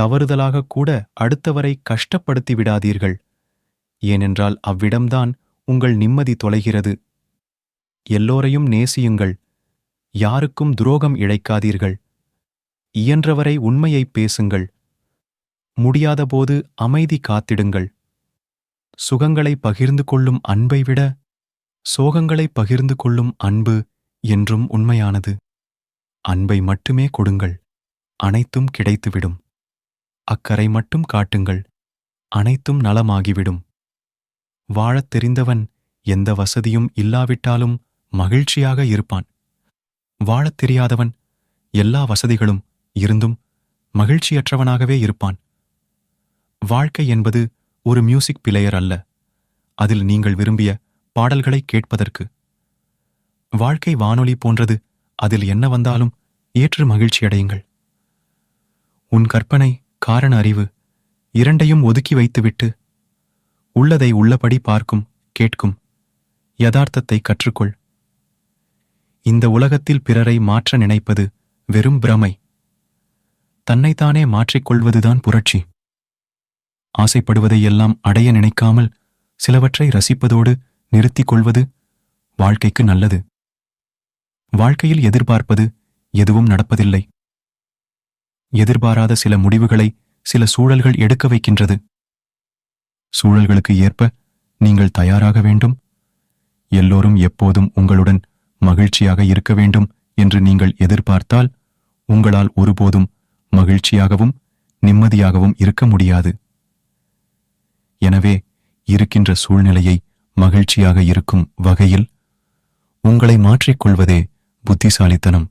தவறுதலாக கூட அடுத்தவரை கஷ்டப்படுத்தி விடாதீர்கள். ஏனென்றால் அவ்விடம்தான் உங்கள் நிம்மதி தொலைகிறது. எல்லோரையும் நேசியுங்கள். யாருக்கும் துரோகம் இழைக்காதீர்கள். இயன்றவரை உண்மையைப் பேசுங்கள். முடியாதபோது அமைதி காத்திடுங்கள். சுகங்களை பகிர்ந்து கொள்ளும் அன்பை விட சோகங்களை பகிர்ந்து கொள்ளும் அன்பு என்றும் உண்மையானது. அன்பை மட்டுமே கொடுங்கள். அனைத்தும் கிடைத்துவிடும். அக்கறை மட்டும் காட்டுங்கள் அனைத்தும் நலமாகிவிடும். வாழத் தெரிந்தவன் எந்த வசதியும் இல்லாவிட்டாலும் மகிழ்ச்சியாக இருப்பான். வாழத் தெரியாதவன் எல்லா வசதிகளும் இருந்தும் மகிழ்ச்சியற்றவனாகவே இருப்பான். வாழ்க்கை என்பது ஒரு மியூசிக் பிளேயர் அல்ல. அதில் நீங்கள் விரும்பிய பாடல்களை கேட்பதற்கு. வாழ்க்கை வானொலி போன்றது அதில் என்ன வந்தாலும் ஏற்று மகிழ்ச்சியடையுங்கள். உன் கற்பனை காரண அறிவு இரண்டையும் ஒதுக்கி வைத்துவிட்டு உள்ளதை உள்ளபடி பார்க்கும் கேட்கும் யதார்த்தத்தை கற்றுக்கொள். இந்த உலகத்தில் பிறரை மாற்ற நினைப்பது வெறும் பிரமை. தன்னைத்தானே மாற்றிக்கொள்வதுதான் புரட்சி. ஆசைப்படுவதை எல்லாம் அடைய நினைக்காமல் சிலவற்றை ரசிப்பதோடு நிறுத்திக் கொள்வது வாழ்க்கைக்கு நல்லது. வாழ்க்கையில் எதிர்பார்ப்பது எதுவும் நடப்பதில்லை. எதிர்பாராத சில முடிவுகளை சில சூழல்கள் எடுக்க வைக்கின்றது. சூழல்களுக்கு ஏற்ப நீங்கள் தயாராக வேண்டும். எல்லோரும் எப்போதும் உங்களுடன் மகிழ்ச்சியாக இருக்க வேண்டும் என்று நீங்கள் எதிர்பார்த்தால் உங்களால் ஒருபோதும் மகிழ்ச்சியாகவும் நிம்மதியாகவும் இருக்க முடியாது. எனவே இருக்கின்ற சூழ்நிலையை மகிழ்ச்சியாக இருக்கும் வகையில் உங்களை மாற்றிக்கொள்வதே புத்திசாலித்தனம்.